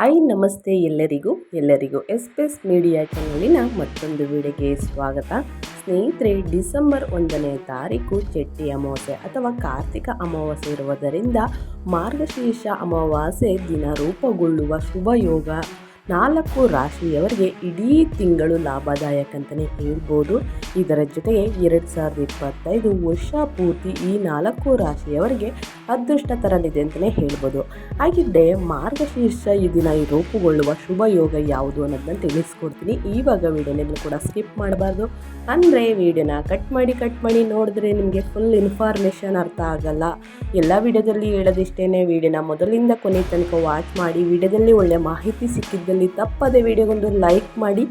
Hi, ನಮಸ್ತೆ ಎಲ್ಲರಿಗೂ. ಎಲ್ಲರಿಗೂ ಎಸ್ ಮೀಡಿಯಾ ಚಾನಲಿನ ಮತ್ತೊಂದು ವಿಡಿಯೋಗೆ ಸ್ವಾಗತ. ಸ್ನೇಹಿತರೆ, ಡಿಸೆಂಬರ್ ಒಂದನೇ ತಾರೀಕು ಚೆಟ್ಟಿ ಅಮಾವಾಸ್ಯೆ ಅಥವಾ ಕಾರ್ತಿಕ ಅಮಾವಾಸ್ಯೆ ಇರುವುದರಿಂದ ಮಾರ್ಗಶೀರ್ಷ ಅಮಾವಾಸ್ಯೆ ದಿನ ರೂಪುಗೊಳ್ಳುವ ಶುಭ ಯೋಗ. ನಾಲ್ಕು ರಾಶಿಯವರಿಗೆ ಇಡೀ ತಿಂಗಳು ಲಾಭದಾಯಕ ಅಂತಲೇ ಹೇಳ್ಬೋದು. ಇದರ ಜೊತೆಗೆ ಎರಡು ಸಾವಿರದ ಇಪ್ಪತ್ತೈದು ವರ್ಷ ಪೂರ್ತಿ ಈ ನಾಲ್ಕು ರಾಶಿಯವರಿಗೆ ಅದೃಷ್ಟ ತರಲಿದೆ ಅಂತಲೇ ಹೇಳ್ಬೋದು. ಹಾಗಿದ್ದೆ ಮಾರ್ಗಶೀರ್ಷ ಈ ದಿನ ಈ ರೂಪುಗೊಳ್ಳುವ ಶುಭ ಯೋಗ ಯಾವುದು ಅನ್ನೋದನ್ನ ತಿಳಿಸ್ಕೊಡ್ತೀನಿ. ಇವಾಗ ವಿಡಿಯೋನೆಲ್ಲೂ ಕೂಡ ಸ್ಕಿಪ್ ಮಾಡಬಾರ್ದು. ಅಂದರೆ ವಿಡಿಯೋನ ಕಟ್ ಮಾಡಿ ಕಟ್ ಮಾಡಿ ನೋಡಿದ್ರೆ ನಿಮಗೆ ಫುಲ್ ಇನ್ಫಾರ್ಮೇಷನ್ ಅರ್ಥ ಆಗಲ್ಲ. ಎಲ್ಲ ವಿಡಿಯೋದಲ್ಲಿ ಹೇಳೋದಿಷ್ಟೇ ವಿಡಿಯೋನ ಮೊದಲಿಂದ ಕೊನೆ ತನಕ ವಾಚ್ ಮಾಡಿ, ವಿಡಿಯೋದಲ್ಲಿ ಒಳ್ಳೆ ಮಾಹಿತಿ ಸಿಕ್ಕಿದ್ದಲ್ಲಿ ತಪ್ಪದೆ ವಿಡಿಯೋಗೊಂದು ಲೈಕ್ ಮಾಡಿ.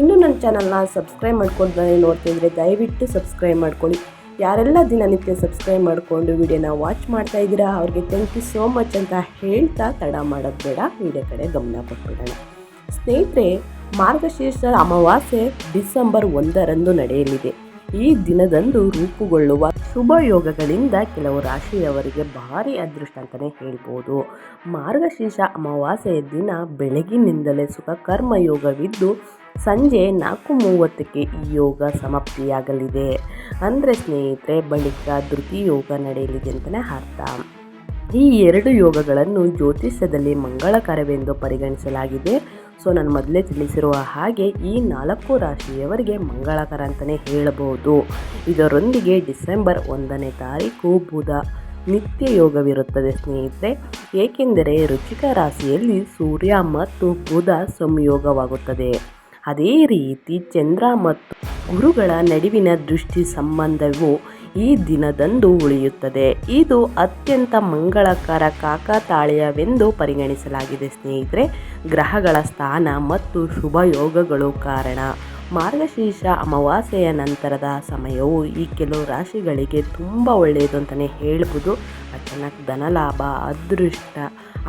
ಇನ್ನೂ ನನ್ನ ಚಾನಲ್ನ ಸಬ್ಸ್ಕ್ರೈಬ್ ಮಾಡ್ಕೊಂಡು ನೋಡ್ತಿದ್ರೆ ದಯವಿಟ್ಟು ಸಬ್ಸ್ಕ್ರೈಬ್ ಮಾಡ್ಕೊಳ್ಳಿ. ಯಾರೆಲ್ಲ ದಿನನಿತ್ಯ ಸಬ್ಸ್ಕ್ರೈಬ್ ಮಾಡಿಕೊಂಡು ವಿಡಿಯೋನ ವಾಚ್ ಮಾಡ್ತಾ ಇದ್ದೀರಾ, ಅವ್ರಿಗೆ ಥ್ಯಾಂಕ್ ಯು ಸೋ ಮಚ್ ಅಂತ ಹೇಳ್ತಾ ತಡ ಮಾಡೋದು ಬೇಡ, ವಿಡಿಯೋ ಕಡೆ ಗಮನ ಕೊಟ್ಬಿಡೋಣ. ಸ್ನೇಹಿತರೆ, ಮಾರ್ಗಶೀರ್ಷ ಅಮಾವಾಸ್ಯೆ ಡಿಸೆಂಬರ್ ಒಂದರಂದು ನಡೆಯಲಿದೆ. ಈ ದಿನದಂದು ರೂಪುಗೊಳ್ಳುವ ಶುಭ ಯೋಗಗಳಿಂದ ಕೆಲವು ರಾಶಿಯವರಿಗೆ ಭಾರಿ ಅದೃಷ್ಟ ಅಂತಲೇ ಹೇಳ್ಬೋದು. ಮಾರ್ಗಶೀರ್ಷ ಅಮಾವಾಸ್ಯೆಯ ದಿನ ಬೆಳಗಿನಿಂದಲೇ ಸುಖ ಕರ್ಮ ಯೋಗವಿದ್ದು ಸಂಜೆ ನಾಲ್ಕು ಮೂವತ್ತಕ್ಕೆ ಈ ಯೋಗ ಸಮಾಪ್ತಿಯಾಗಲಿದೆ. ಅಂದರೆ ಸ್ನೇಹಿತರೆ, ಬಳಿಕ ಧೃತಿ ಯೋಗ ನಡೆಯಲಿದೆ ಅಂತಲೇ ಅರ್ಥ. ಈ ಎರಡು ಯೋಗಗಳನ್ನು ಜ್ಯೋತಿಷ್ಯದಲ್ಲಿ ಮಂಗಳಕರವೆಂದು ಪರಿಗಣಿಸಲಾಗಿದೆ. ಸೊ ನಾನು ಮೊದಲೇ ತಿಳಿಸಿರುವ ಹಾಗೆ ಈ ನಾಲ್ಕು ರಾಶಿಯವರಿಗೆ ಮಂಗಳಕರ ಅಂತಲೇ ಹೇಳಬಹುದು. ಇದರೊಂದಿಗೆ ಡಿಸೆಂಬರ್ ಒಂದನೇ ತಾರೀಕು ಬುಧ ನಿತ್ಯ ಯೋಗವಿರುತ್ತದೆ ಸ್ನೇಹಿತರೆ. ಏಕೆಂದರೆ ರುಚಿಕ ರಾಶಿಯಲ್ಲಿ ಸೂರ್ಯ ಮತ್ತು ಬುಧ ಸಂಯೋಗವಾಗುತ್ತದೆ. ಅದೇ ರೀತಿ ಚಂದ್ರ ಮತ್ತು ಗುರುಗಳ ನಡುವಿನ ದೃಷ್ಟಿ ಸಂಬಂಧವು ಈ ದಿನದಂದು ಉಳಿಯುತ್ತದೆ. ಇದು ಅತ್ಯಂತ ಮಂಗಳಕರ ಕಾಕತಾಳೀಯವೆಂದು ಪರಿಗಣಿಸಲಾಗಿದೆ ಸ್ನೇಹಿತರೆ. ಗ್ರಹಗಳ ಸ್ಥಾನ ಮತ್ತು ಶುಭ ಯೋಗಗಳು ಕಾರಣ. ಮಾರ್ಗಶೀರ್ಷ ಅಮಾವಾಸ್ಯೆಯ ನಂತರದ ಸಮಯವು ಈ ಕೆಲವು ರಾಶಿಗಳಿಗೆ ತುಂಬ ಒಳ್ಳೆಯದು ಅಂತಲೇ ಹೇಳ್ಬೋದು. ಅಚಾನಕ್ ಧನಲಾಭ, ಅದೃಷ್ಟ,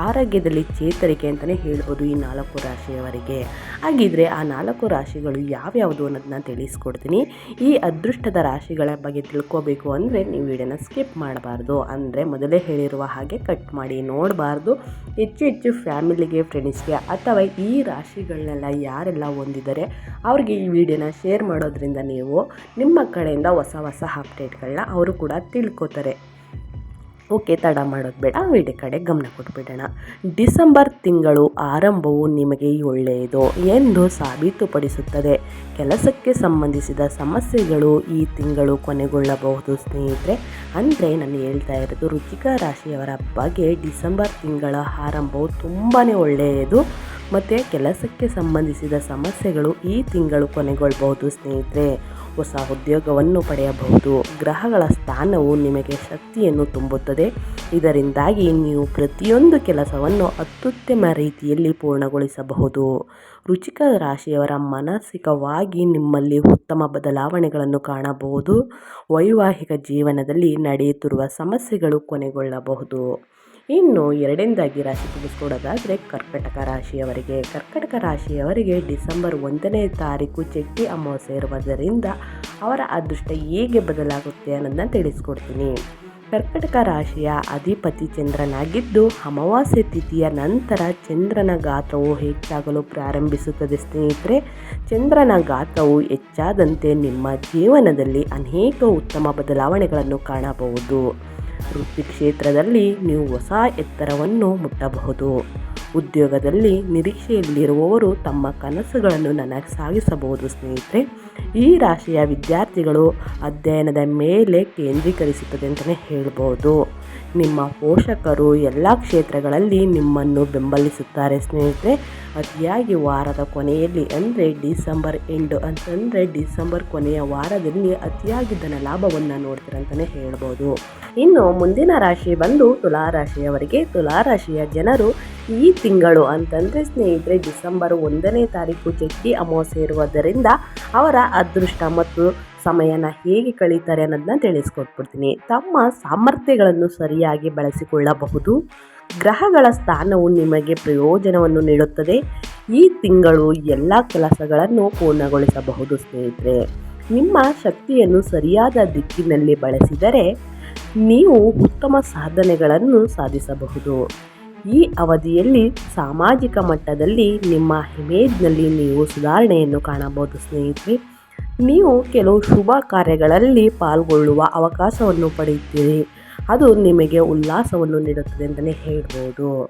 ಆರೋಗ್ಯದಲ್ಲಿ ಚೇತರಿಕೆ ಅಂತಲೇ ಹೇಳ್ಬೋದು ಈ ನಾಲ್ಕು ರಾಶಿಯವರಿಗೆ. ಹಾಗಿದ್ರೆ ಆ ನಾಲ್ಕು ರಾಶಿಗಳು ಯಾವ್ಯಾವುದು ಅನ್ನೋದನ್ನ ತಿಳಿಸ್ಕೊಡ್ತೀನಿ. ಈ ಅದೃಷ್ಟದ ರಾಶಿಗಳ ಬಗ್ಗೆ ತಿಳ್ಕೊಬೇಕು ಅಂದರೆ ನೀವು ವಿಡಿಯೋನ ಸ್ಕಿಪ್ ಮಾಡಬಾರ್ದು. ಅಂದರೆ ಮೊದಲೇ ಹೇಳಿರುವ ಹಾಗೆ ಕಟ್ ಮಾಡಿ ನೋಡಬಾರ್ದು. ಹೆಚ್ಚು ಹೆಚ್ಚು ಫ್ಯಾಮಿಲಿಗೆ, ಫ್ರೆಂಡ್ಸ್ಗೆ ಅಥವಾ ಈ ರಾಶಿಗಳನ್ನೆಲ್ಲ ಯಾರೆಲ್ಲ ಹೊಂದಿದ್ದಾರೆ, ಅವ್ರಿಗೆ ಈ ವಿಡಿಯೋನ ಶೇರ್ ಮಾಡೋದ್ರಿಂದ ನೀವು ನಿಮ್ಮ ಕಡೆಯಿಂದ ಹೊಸ ಹೊಸ ಅಪ್ಡೇಟ್ಗಳನ್ನ ಅವರು ಕೂಡ ತಿಳ್ಕೊತಾರೆ. ಓಕೆ, ತಡ ಮಾಡೋದು ಬೇಡ ವಿಡಿಯೋ ಕಡೆ ಗಮನ ಕೊಟ್ಬಿಡೋಣ. ಡಿಸೆಂಬರ್ ತಿಂಗಳು ಆರಂಭವು ನಿಮಗೆ ಒಳ್ಳೆಯದು ಎಂದು ಸಾಬೀತುಪಡಿಸುತ್ತದೆ. ಕೆಲಸಕ್ಕೆ ಸಂಬಂಧಿಸಿದ ಸಮಸ್ಯೆಗಳು ಈ ತಿಂಗಳು ಕೊನೆಗೊಳ್ಳಬಹುದು ಸ್ನೇಹಿತರೆ. ಅಂದರೆ ನಾನು ಹೇಳ್ತಾ ಇರೋದು ರುಚಿಕಾ ರಾಶಿಯವರ ಬಗ್ಗೆ ಡಿಸೆಂಬರ್ ತಿಂಗಳ ಆರಂಭವು ತುಂಬಾ ಒಳ್ಳೆಯದು. ಮತ್ತು ಕೆಲಸಕ್ಕೆ ಸಂಬಂಧಿಸಿದ ಸಮಸ್ಯೆಗಳು ಈ ತಿಂಗಳು ಕೊನೆಗೊಳ್ಳಬಹುದು ಸ್ನೇಹಿತರೆ. ಹೊಸ ಉದ್ಯೋಗವನ್ನು ಪಡೆಯಬಹುದು. ಗ್ರಹಗಳ ಸ್ಥಾನವು ನಿಮಗೆ ಶಕ್ತಿಯನ್ನು ತುಂಬುತ್ತದೆ. ಇದರಿಂದಾಗಿ ನೀವು ಪ್ರತಿಯೊಂದು ಕೆಲಸವನ್ನು ಅತ್ಯುತ್ತಮ ರೀತಿಯಲ್ಲಿ ಪೂರ್ಣಗೊಳಿಸಬಹುದು. ರುಚಿಕ ರಾಶಿಯವರ ಮಾನಸಿಕವಾಗಿ ನಿಮ್ಮಲ್ಲಿ ಉತ್ತಮ ಬದಲಾವಣೆಗಳನ್ನು ಕಾಣಬಹುದು. ವೈವಾಹಿಕ ಜೀವನದಲ್ಲಿ ನಡೆಯುತ್ತಿರುವ ಸಮಸ್ಯೆಗಳು ಕೊನೆಗೊಳ್ಳಬಹುದು. ಇನ್ನು ಎರಡನೇದಾಗಿ ರಾಶಿ ತಿಳಿಸ್ಕೊಡೋದಾದರೆ ಕರ್ಕಟಕ ರಾಶಿಯವರಿಗೆ. ಕರ್ಕಟಕ ರಾಶಿಯವರಿಗೆ ಡಿಸೆಂಬರ್ ಒಂದನೇ ತಾರೀಕು ಚೆಟ್ಟಿ ಅಮಾವಾಸ್ಯೆ ಇರುವುದರಿಂದ ಅವರ ಅದೃಷ್ಟ ಹೇಗೆ ಬದಲಾಗುತ್ತೆ ಅನ್ನೋದನ್ನ ತಿಳಿಸ್ಕೊಡ್ತೀನಿ. ಕರ್ಕಟಕ ರಾಶಿಯ ಅಧಿಪತಿ ಚಂದ್ರನಾಗಿದ್ದು ಅಮಾವಾಸ್ಯೆ ತಿಥಿಯ ನಂತರ ಚಂದ್ರನ ಗಾತ್ರವು ಹೆಚ್ಚಾಗಲು ಪ್ರಾರಂಭಿಸುತ್ತದೆ. ಸ್ನೇಹಿತರೆ, ಚಂದ್ರನ ಗಾತ್ರವು ಹೆಚ್ಚಾದಂತೆ ನಿಮ್ಮ ಜೀವನದಲ್ಲಿ ಅನೇಕ ಉತ್ತಮ ಬದಲಾವಣೆಗಳನ್ನು ಕಾಣಬಹುದು. ವೃತ್ತಿ ಕ್ಷೇತ್ರದಲ್ಲಿ ನೀವು ಹೊಸ ಎತ್ತರವನ್ನು ಮುಟ್ಟಬಹುದು. ಉದ್ಯೋಗದಲ್ಲಿ ನಿರೀಕ್ಷೆಯಲ್ಲಿರುವವರು ತಮ್ಮ ಕನಸುಗಳನ್ನು ನನಗೆ ಸಾಗಿಸಬಹುದು ಸ್ನೇಹಿತರೆ. ಈ ರಾಶಿಯ ವಿದ್ಯಾರ್ಥಿಗಳು ಅಧ್ಯಯನದ ಮೇಲೆ ಕೇಂದ್ರೀಕರಿಸುತ್ತದೆ ಅಂತಲೇ ಹೇಳ್ಬೋದು. ನಿಮ್ಮ ಪೋಷಕರು ಎಲ್ಲ ಕ್ಷೇತ್ರಗಳಲ್ಲಿ ನಿಮ್ಮನ್ನು ಬೆಂಬಲಿಸುತ್ತಾರೆ ಸ್ನೇಹಿತರೆ. ಅತಿಯಾಗಿ ವಾರದ ಕೊನೆಯಲ್ಲಿ ಅಂದರೆ ಡಿಸೆಂಬರ್ ಎಂಡು ಅಂತಂದರೆ ಡಿಸೆಂಬರ್ ಕೊನೆಯ ವಾರದಲ್ಲಿ ಅತಿಯಾಗಿ ಧನ ಲಾಭವನ್ನು ನೋಡ್ತೀರಂತಲೇ ಹೇಳ್ಬೋದು. ಇನ್ನು ಮುಂದಿನ ರಾಶಿ ಬಂದು ತುಲಾರಾಶಿಯವರಿಗೆ. ತುಲಾರಾಶಿಯ ಜನರು ಈ ತಿಂಗಳು ಅಂತಂದರೆ ಸ್ನೇಹಿತರೆ ಡಿಸೆಂಬರ್ ಒಂದನೇ ತಾರೀಕು ಚಕ್ಕಿ ಅಮಾವಾಸ್ಯೆ ಇರುವುದರಿಂದ ಅವರ ಅದೃಷ್ಟ ಮತ್ತು ಸಮಯನ ಹೇಗೆ ಕಳೀತಾರೆ ಅನ್ನೋದನ್ನ ತಿಳಿಸ್ಕೊಟ್ಬಿಡ್ತೀನಿ. ತಮ್ಮ ಸಾಮರ್ಥ್ಯಗಳನ್ನು ಸರಿಯಾಗಿ ಬಳಸಿಕೊಳ್ಳಬಹುದು. ಗ್ರಹಗಳ ಸ್ಥಾನವು ನಿಮಗೆ ಪ್ರಯೋಜನವನ್ನು ನೀಡುತ್ತದೆ. ಈ ತಿಂಗಳು ಎಲ್ಲ ಕೆಲಸಗಳನ್ನು ಪೂರ್ಣಗೊಳಿಸಬಹುದು ಸ್ನೇಹಿತರೆ. ನಿಮ್ಮ ಶಕ್ತಿಯನ್ನು ಸರಿಯಾದ ದಿಕ್ಕಿನಲ್ಲಿ ಬಳಸಿದರೆ ನೀವು ಉತ್ತಮ ಸಾಧನೆಗಳನ್ನು ಸಾಧಿಸಬಹುದು. ಈ ಅವಧಿಯಲ್ಲಿ ಸಾಮಾಜಿಕ ಮಟ್ಟದಲ್ಲಿ ನಿಮ್ಮ ಇಮೇಜ್ನಲ್ಲಿ ನೀವು ಸುಧಾರಣೆಯನ್ನು ಕಾಣಬಹುದು ಸ್ನೇಹಿತರೆ. ನೀವು ಕೆಲವು ಶುಭ ಕಾರ್ಯಗಳಲ್ಲಿ ಪಾಲ್ಗೊಳ್ಳುವ ಅವಕಾಶವನ್ನು ಪಡೆಯುತ್ತೀರಿ. ಅದು ನಿಮಗೆ ಉಲ್ಲಾಸವನ್ನು ನೀಡುತ್ತದೆ ಅಂತಲೇ ಹೇಳ್ಬೋದು.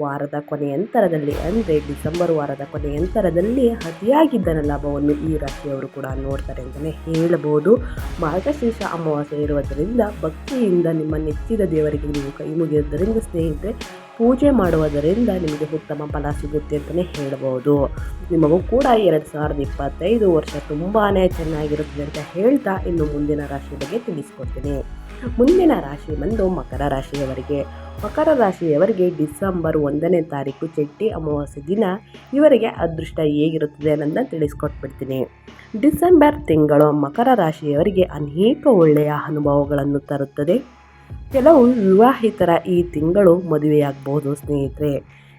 ವಾರದ ಕೊನೆಯಂತರದಲ್ಲಿ ಅಂದರೆ ಡಿಸೆಂಬರ್ ವಾರದ ಕೊನೆಯಂತರದಲ್ಲಿ ಅತಿಯಾಗಿದ್ದ ಲಾಭವನ್ನು ಈ ರಾಶಿಯವರು ಕೂಡ ನೋಡ್ತಾರೆ ಅಂತಲೇ ಹೇಳಬಹುದು ಮಾರ್ಗಶೀರ್ಷ ಅಮಾವಾಸ್ಯೆ ಇರುವುದರಿಂದ ಭಕ್ತಿಯಿಂದ ನಿಮ್ಮ ನೆಚ್ಚಿದ ದೇವರಿಗೆ ನೀವು ಕೈ ಮುಗಿಯೋದರಿಂದ ಸ್ನೇಹಿತರೆ ಪೂಜೆ ಮಾಡುವುದರಿಂದ ನಿಮಗೆ ಉತ್ತಮ ಫಲ ಸಿಗುತ್ತೆ ಅಂತಲೇ ಹೇಳ್ಬೋದು. ನಿಮಗೂ ಕೂಡ ಎರಡು ಸಾವಿರದ ಇಪ್ಪತ್ತೈದು ವರ್ಷ ತುಂಬಾ ಚೆನ್ನಾಗಿರುತ್ತದೆ ಅಂತ ಹೇಳ್ತಾ ಇನ್ನು ಮುಂದಿನ ರಾಶಿ ಬಗ್ಗೆ ತಿಳಿಸ್ಕೊಡ್ತೀನಿ. ಮುಂದಿನ ರಾಶಿ ಬಂದು ಮಕರ ರಾಶಿಯವರಿಗೆ. ಮಕರ ರಾಶಿಯವರಿಗೆ ಡಿಸೆಂಬರ್ ಒಂದನೇ ತಾರೀಕು ಚೆಟ್ಟಿ ಅಮಾವಾಸ್ಯೆ ದಿನ ಇವರಿಗೆ ಅದೃಷ್ಟ ಹೇಗಿರುತ್ತದೆ ಅನ್ನೋದನ್ನು ತಿಳಿಸ್ಕೊಟ್ಬಿಡ್ತೀನಿ. ಡಿಸೆಂಬರ್ ತಿಂಗಳು ಮಕರ ರಾಶಿಯವರಿಗೆ ಅನೇಕ ಒಳ್ಳೆಯ ಅನುಭವಗಳನ್ನು ತರುತ್ತದೆ. ಕೆಲವು ವಿವಾಹಿತರ ಈ ತಿಂಗಳು ಮದುವೆಯಾಗಬಹುದು ಸ್ನೇಹಿತರೆ.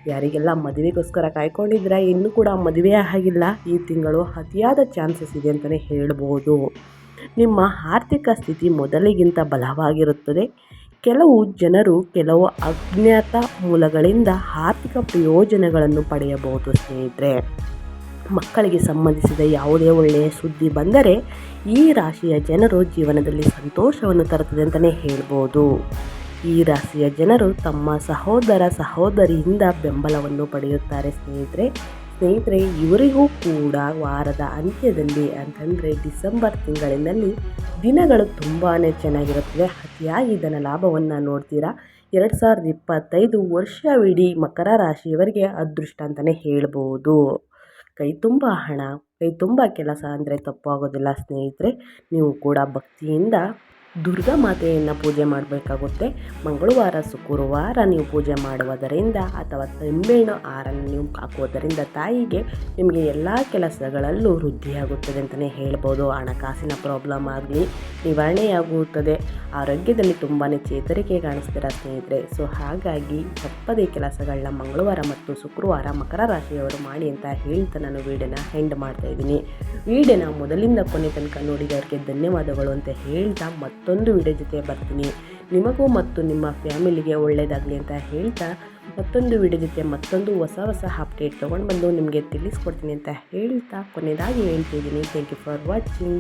ಯಾರಿಗೆಲ್ಲ ಮದುವೆಗೋಸ್ಕರ ಕಾಯ್ಕೊಂಡಿದ್ರೆ ಇನ್ನೂ ಕೂಡ ಮದುವೆ ಆಗಿಲ್ಲ. ಈ ತಿಂಗಳು ಅತಿಯಾದ ಚಾನ್ಸಸ್ ಇದೆ ಅಂತಲೇ ಹೇಳ್ಬೋದು. ನಿಮ್ಮ ಆರ್ಥಿಕ ಸ್ಥಿತಿ ಮೊದಲಿಗಿಂತ ಬಲವಾಗಿರುತ್ತದೆ. ಕೆಲವು ಜನರು ಕೆಲವು ಅಜ್ಞಾತ ಮೂಲಗಳಿಂದ ಆರ್ಥಿಕ ಪ್ರಯೋಜನಗಳನ್ನು ಪಡೆಯಬಹುದು, ಸ್ನೇಹಿತರೆ. ಮಕ್ಕಳಿಗೆ ಸಂಬಂಧಿಸಿದ ಯಾವುದೇ ಒಳ್ಳೆಯ ಸುದ್ದಿ ಬಂದರೆ ಈ ರಾಶಿಯ ಜನರು ಜೀವನದಲ್ಲಿ ಸಂತೋಷವನ್ನು ತರುತ್ತದೆ ಅಂತಲೇ ಹೇಳ್ಬೋದು. ಈ ರಾಶಿಯ ಜನರು ತಮ್ಮ ಸಹೋದರ ಸಹೋದರಿಯಿಂದ ಬೆಂಬಲವನ್ನು ಪಡೆಯುತ್ತಾರೆ ಸ್ನೇಹಿತರೆ. ಸ್ನೇಹಿತರೆ, ಇವರಿಗೂ ಕೂಡ ವಾರದ ಅಂತ್ಯದಲ್ಲಿ ಅಂತಂದರೆ ಡಿಸೆಂಬರ್ ತಿಂಗಳಿನಲ್ಲಿ ದಿನಗಳು ತುಂಬಾ ಚೆನ್ನಾಗಿರುತ್ತದೆ ಅತಿಯಾಗಿ ಧನ ಲಾಭವನ್ನು ನೋಡ್ತೀರಾ? ಎರಡು ಸಾವಿರದ ಇಪ್ಪತ್ತೈದು ವರ್ಷವಿಡೀ ಮಕರ ರಾಶಿಯವರಿಗೆ ಅದೃಷ್ಟ ಅಂತಲೇ ಹೇಳ್ಬೋದು. ಕೈ ತುಂಬ ಹಣ ಕೈ ತುಂಬ ಕೆಲಸ ಅಂದರೆ ತಪ್ಪಾಗೋದಿಲ್ಲ ಸ್ನೇಹಿತರೆ ನೀವು ಕೂಡ ಭಕ್ತಿಯಿಂದ ದುರ್ಗಾ ಮಾತೆಯನ್ನು ಪೂಜೆ ಮಾಡಬೇಕಾಗುತ್ತೆ. ಮಂಗಳವಾರ, ಶುಕ್ರವಾರ ನೀವು ಪೂಜೆ ಮಾಡುವುದರಿಂದ ಅಥವಾ ನಿಂಬೆಹಣ್ಣು ಆರನ್ನು ನೀವು ಹಾಕುವುದರಿಂದ ತಾಯಿಗೆ ನಿಮಗೆ ಎಲ್ಲ ಕೆಲಸಗಳಲ್ಲೂ ವೃದ್ಧಿಯಾಗುತ್ತದೆ ಅಂತಲೇ ಹೇಳ್ಬೋದು. ಹಣಕಾಸಿನ ಪ್ರಾಬ್ಲಮ್ ಆಗಲಿ, ನಿವಾರಣೆಯಾಗುತ್ತದೆ. ಆರೋಗ್ಯದಲ್ಲಿ ತುಂಬಾ ಚೇತರಿಕೆ ಕಾಣಿಸ್ತೀರ ಸ್ನೇಹಿತರೆ. ಸೊ, ಹಾಗಾಗಿ ತಪ್ಪದೇ ಕೆಲಸಗಳನ್ನ ಮಂಗಳವಾರ ಮತ್ತು ಶುಕ್ರವಾರ ಮಕರ ರಾಶಿಯವರು ಮಾಡಿ ಅಂತ ಹೇಳ್ತಾ ನಾನು ವೀಡಿಯೋನ ಹೆಂಡ್ ಮಾಡ್ತಾ ಇದ್ದೀನಿ. ವೀಡಿಯೋನ ಮೊದಲಿಂದ ಕೊನೆ ತನಕ ನೋಡಿದವರಿಗೆ ಧನ್ಯವಾದಗಳು ಅಂತ ಹೇಳ್ತಾ ಮತ್ತೊಂದು ವಿಡಿಯೋ ಜೊತೆ ಬರ್ತೀನಿ. ನಿಮಗೂ ಮತ್ತು ನಿಮ್ಮ ಫ್ಯಾಮಿಲಿಗೆ ಒಳ್ಳೆಯದಾಗಲಿ ಅಂತ ಹೇಳ್ತಾ ಮತ್ತೊಂದು ವಿಡಿಯೋ ಜೊತೆ ಮತ್ತೊಂದು ಹೊಸ ಹೊಸ ಅಪ್ಡೇಟ್ ತೊಗೊಂಡು ಬಂದು ನಿಮಗೆ ತಿಳಿಸ್ಕೊಡ್ತೀನಿ ಅಂತ ಹೇಳ್ತಾ ಕೊನೆಯದಾಗಿ ಹೇಳ್ತಿದ್ದೀನಿ. Thank you for watching